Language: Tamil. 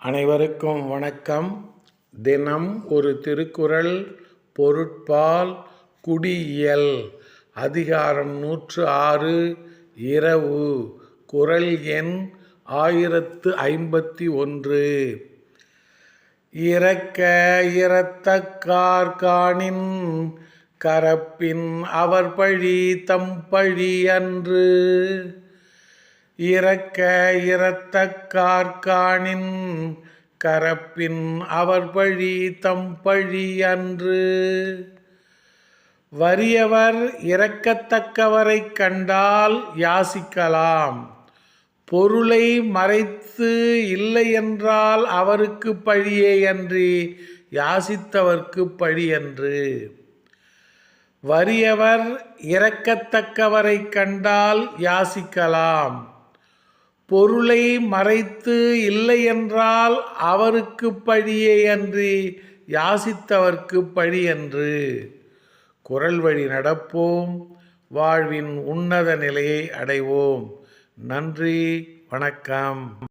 அனைவருக்கும் வணக்கம். தினம் ஒரு திருக்குறள் பொருட்பால் குடியியல். அதிகாரம் நூற்று ஆறு இரவு. குறள் எண் ஆயிரத்து ஐம்பத்தி ஒன்று. இறக்க இறத்தக்கார் காணின் கரப்பின் அவர் பழி தம் பழி அன்று. இறக்க இறத்தக்கார்காணின் கரப்பின் அவர் பழி தம் பழி அன்று. வறியவர் இறக்கத்தக்கவரைக் கண்டால் யாசிக்கலாம். பொருளை மறைத்து இல்லை என்றால் அவருக்கு பழியே அன்றி யாசித்தவர்க்கு பழியன்று வறியவர் இறக்கத்தக்கவரைக் கண்டால் யாசிக்கலாம். பொருளை மறைத்து இல்லை என்றால் அவருக்கு பழியே அன்றி யாசித்தவர்க்கு பழி என்று குரல் வழி நடப்போம். வாழ்வின் உன்னத நிலையை அடைவோம். நன்றி. வணக்கம்.